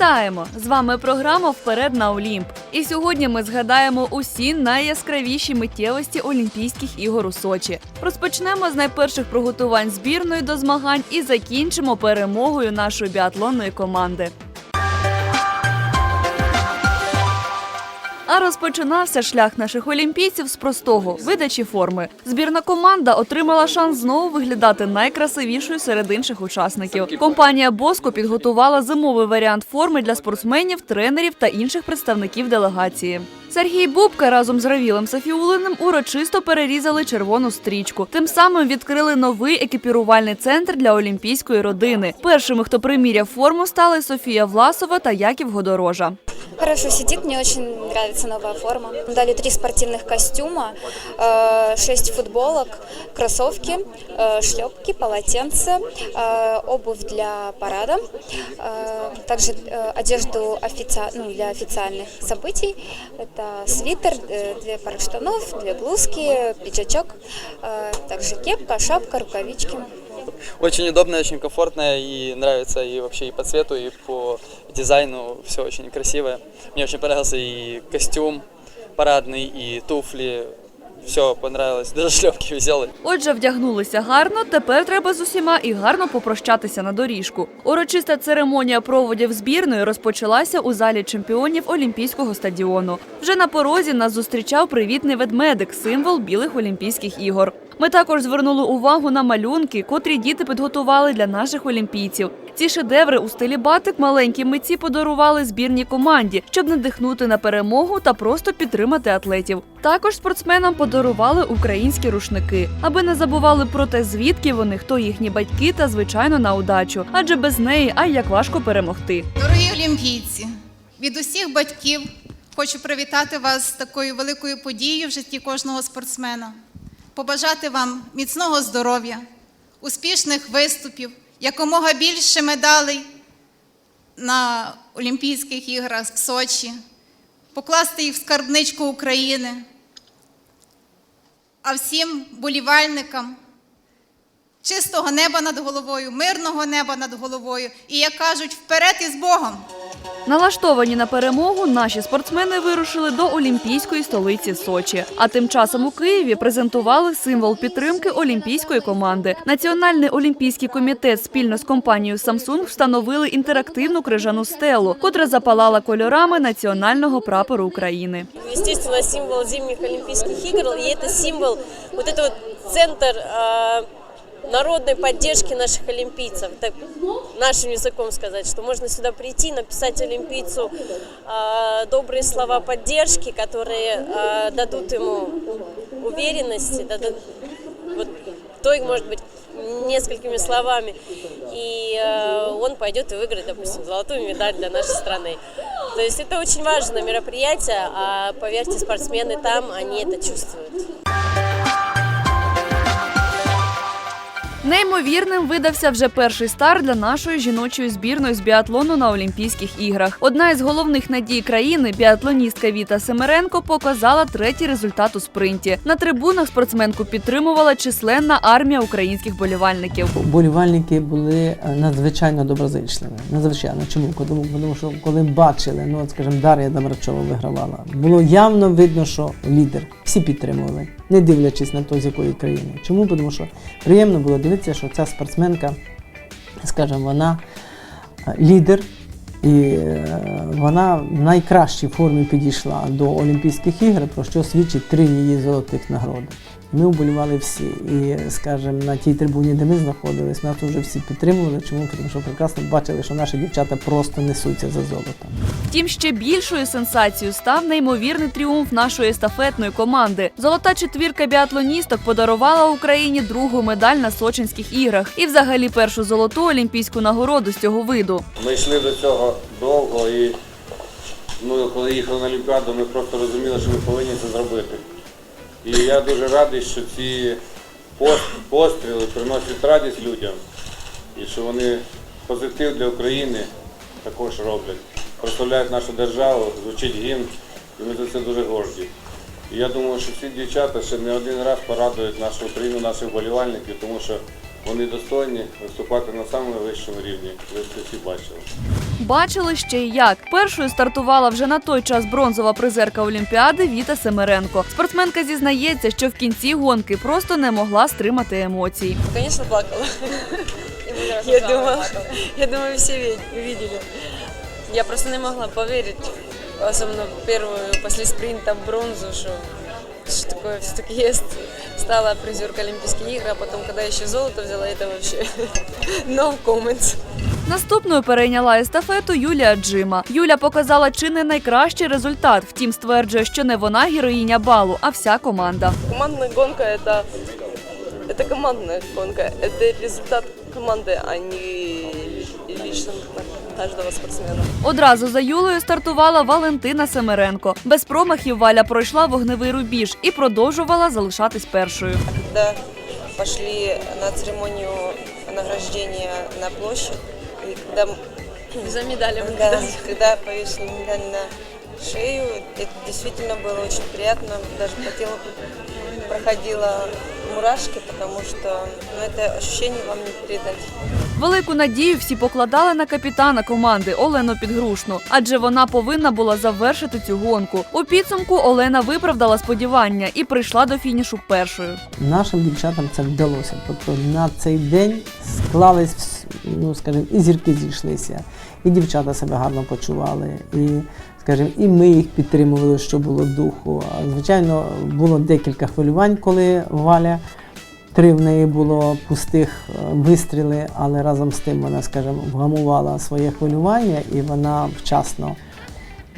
Вітаємо! З вами програма Вперед на Олімп. І сьогодні ми згадаємо усі найяскравіші миттєвості Олімпійських ігор у Сочі. Розпочнемо з найперших приготувань збірної до змагань і закінчимо перемогою нашої біатлонної команди. А розпочинався шлях наших олімпійців з простого видачі форми. Збірна команда отримала шанс знову виглядати найкрасивішою серед інших учасників. Компанія Боско підготувала зимовий варіант форми для спортсменів, тренерів та інших представників делегації. Сергій Бубка разом з Равілем Сафіулиним урочисто перерізали червону стрічку. Тим самим відкрили новий екіпірувальний центр для олімпійської родини. Першими, хто приміряв форму, стали Софія Власова та Яків Годорожа. Хорошо сидит, мне очень нравится новая форма. Дали три спортивных костюма, э, шесть футболок, кроссовки, э, шлепки, полотенце, э, обувь для парада, э, также э, одежду офици- ну, для официальных событий. Это свитер, э, две пары штанов, две блузки, пиджачок, э, также кепка, шапка, рукавички. Очень удобная, очень комфортная и нравится и вообще и по цвету, и по дизайну все очень красивое. Мне очень понравился и костюм парадный, и туфли. все понравилось, даже шлепки веселые. Отже, вдягнулися гарно. Тепер треба з усіма і гарно попрощатися на доріжку. Урочиста церемонія проводів збірної розпочалася у залі чемпіонів Олімпійського стадіону. Вже на порозі нас зустрічав привітний ведмедик, символ білих Олімпійських ігор. Ми також звернули увагу на малюнки, котрі діти підготували для наших олімпійців. Ці шедеври у стилі батик маленькі митці подарували збірній команді, щоб надихнути на перемогу та просто підтримати атлетів. Також спортсменам подарували українські рушники, аби не забували про те, звідки вони, хто їхні батьки, та звичайно на удачу. Адже без неї ай як важко перемогти. Дорогі олімпійці, від усіх батьків хочу привітати вас з такою великою подією в житті кожного спортсмена, побажати вам міцного здоров'я, успішних виступів, якомога більше медалей на Олімпійських іграх в Сочі, покласти їх в скарбничку України. А всім болівальникам чистого неба над головою, мирного неба над головою і, як кажуть, вперед із Богом. Налаштовані на перемогу, наші спортсмени вирушили до олімпійської столиці Сочі. А тим часом у Києві презентували символ підтримки олімпійської команди. Національний олімпійський комітет спільно з компанією Samsung встановили інтерактивну крижану стелу, котра запалала кольорами національного прапору України. естественно, символ зимних Олимпийских игр, и это символ, вот это вот центр э, Народной поддержки наших олимпийцев. Так, нашим языком сказать, что можно сюда прийти, написать олимпийцу э, добрые слова поддержки, которые э, дадут ему уверенности, дадут, вот, то их может быть несколькими словами, и э, он пойдет и выиграет, допустим, золотую медаль для нашей страны. То есть это очень важное мероприятие, а поверьте, спортсмены там, они это чувствуют. Неймовірним видався вже перший старт для нашої жіночої збірної з біатлону на Олімпійських іграх. Одна із головних надій країни, біатлоністка Віта Семеренко, показала третій результат у спринті. На трибунах спортсменку підтримувала численна армія українських болівальників. Болівальники були е, надзвичайно доброзичливі. Надзвичайно. Чому? Тому, що коли бачили, ну от скажімо, Дар'я Дамрачова вигравала, було явно видно, що лідер. Всі підтримували, не дивлячись на те, з якої країни. Чому? Тому що приємно було дивитися, що ця спортсменка, скажімо, вона е, лідер. І е, вона в найкращій формі підійшла до Олімпійських ігор, про що свідчить три її золотих нагороди. Ми вболівали всі. І, скажімо, на тій трибуні, де ми знаходились, нас вже всі підтримували. Чому? Тому що прекрасно бачили, що наші дівчата просто несуться за золотом. Втім, ще більшою сенсацією став неймовірний тріумф нашої естафетної команди. Золота четвірка біатлоністок подарувала Україні другу медаль на Сочинських іграх і, взагалі, першу золоту олімпійську нагороду з цього виду. Ми йшли до цього довго і ну, коли їхали на Олімпіаду, ми просто розуміли, що ми повинні це зробити. І я дуже радий, що ці постріли приносять радість людям і що вони позитив для України також роблять. Прославляють нашу державу, звучить гімн, і ми за це дуже горді. І я думаю, що ці дівчата ще не один раз порадують нашу Україну, наших вболівальників, тому що вони достойні виступати на самому вищому рівні. Ви це всі бачили. Бачили ще й як. Першою стартувала вже на той час бронзова призерка Олімпіади Віта Семеренко. Спортсменка зізнається, що в кінці гонки просто не могла стримати емоцій. Конечно, плакала. Я думала, я думаю, все ви- видели. Я просто не могла поверить, особенно первую, после спринта бронзу, что, что такое все-таки есть. Стала призерка Олимпийских игр, а потом, когда еще золото взяла, это вообще no comments. Наступною перейняла естафету Юлія Джима. Юля показала чи не найкращий результат. Втім, стверджує, що не вона героїня балу, а вся команда. Командная гонка это, это командная гонка. Это результат команды, а не лично каждого спортсмена. Одразу за Юлею стартувала Валентина Семеренко. Без промахів Валя пройшла вогневий рубіж і продовжувала залишатись першою. Когда пошли на церемонию награждения на площадь, и Когда, За медалями. да, когда повесили медаль на шею, это действительно было очень приятно. Даже по телу проходила мурашки, потому что ну, это ощущение вам не передать. Велику надію всі покладали на капітана команди Олену Підгрушну, адже вона повинна була завершити цю гонку. У підсумку Олена виправдала сподівання і прийшла до фінішу першою. Нашим дівчатам це вдалося. Тобто на цей день склались, ну скажімо, і зірки зійшлися, і дівчата себе гарно почували, і скажімо, і ми їх підтримували, що було духу. Звичайно, було декілька хвилювань, коли Валя. Три в неї було пустих е, вистріли, але разом з тим вона, скажімо, вгамувала своє хвилювання і вона вчасно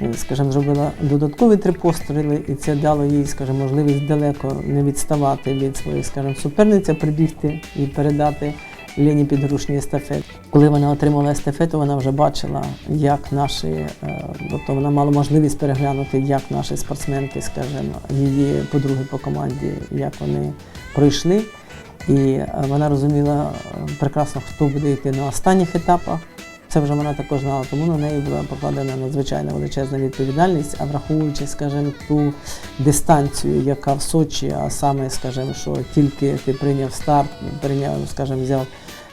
е, скажімо, зробила додаткові три постріли, і це дало їй, скажімо, можливість далеко не відставати від своїх, скажімо, суперниць, прибігти і передати Лені підручні естафет. Коли вона отримала естафету, вона вже бачила, як наші, е, тобто вона мала можливість переглянути, як наші спортсменки, скажімо, її подруги по команді, як вони пройшли. І вона розуміла е, прекрасно, хто буде йти на останніх етапах. Це вже вона також знала, тому на неї була покладена надзвичайно величезна відповідальність, а враховуючи, скажімо, ту дистанцію, яка в Сочі, а саме, скажімо, що тільки ти прийняв старт, прийняв, скажімо, взяв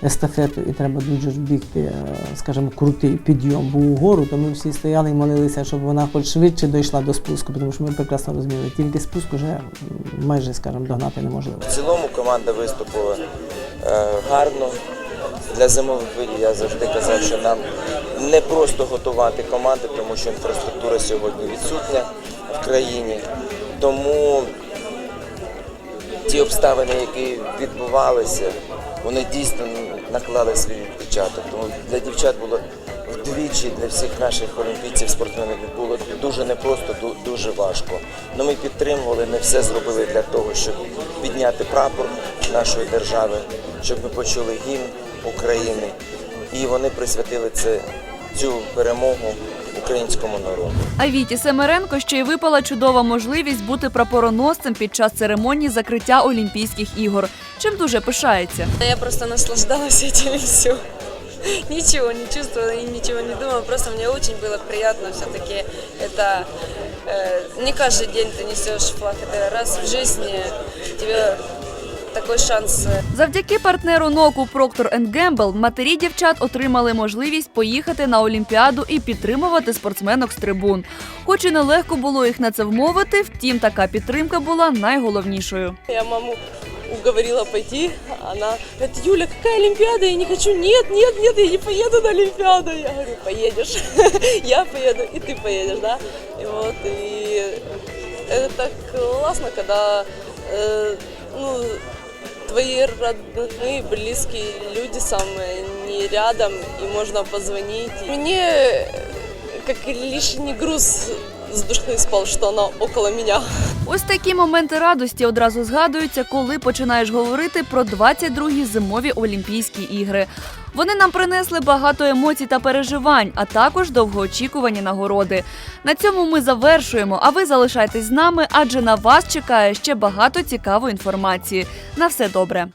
естафету і треба дуже ж бігти, е, скажімо, крутий підйом був угору, то ми всі стояли і молилися, щоб вона хоч швидше дійшла до спуску, тому що ми прекрасно розуміли, тільки спуск вже майже, скажімо, догнати неможливо. В цілому команда виступила е, гарно. Для зимових видів я завжди казав, що нам не просто готувати команди, тому що інфраструктура сьогодні відсутня в країні. Тому ті обставини, які відбувалися, вони дійсно наклали свій відпечаток. Тому для дівчат було вдвічі, для всіх наших олімпійців, спортсменів було дуже непросто, дуже важко. Но ми підтримували, ми все зробили для того, щоб підняти прапор нашої держави, щоб ми почули гімн України. І вони присвятили це цю перемогу українському народу. А Віті Семеренко ще й випала чудова можливість бути прапороносцем під час церемонії закриття Олімпійських ігор, чим дуже пишається. Я просто наслаждалась этим и все. Ничего не чувствовала и ничего не думала. Просто мне очень было приятно все-таки. Это э, не каждый день ты несешь флаг. Это раз в жизни тебе такой шанс э, Завдяки партнеру ноку Procter Gamble матері дівчат отримали можливість поїхати на Олімпіаду і підтримувати спортсменок з трибун. Хоч і нелегко було їх на це вмовити, втім така підтримка була найголовнішою. Я маму уговорила пойти, она говорит, Юля, какая Олимпиада? Я не хочу. Нет, нет, нет, я не поеду на Олимпиаду. Я говорю, поедешь. Я поеду, и ты поедешь, да? И вот, и это так классно, когда, э, ну, твои родные, близкие люди самые не рядом, и можно позвонить. Мне как лишний груз с души спал, что она около меня. Ось такі моменти радості одразу згадуються, коли починаєш говорити про 22-гі зимові Олімпійські ігри. Вони нам принесли багато емоцій та переживань, а також довгоочікувані нагороди. На цьому ми завершуємо. А ви залишайтесь з нами, адже на вас чекає ще багато цікавої інформації. На все добре.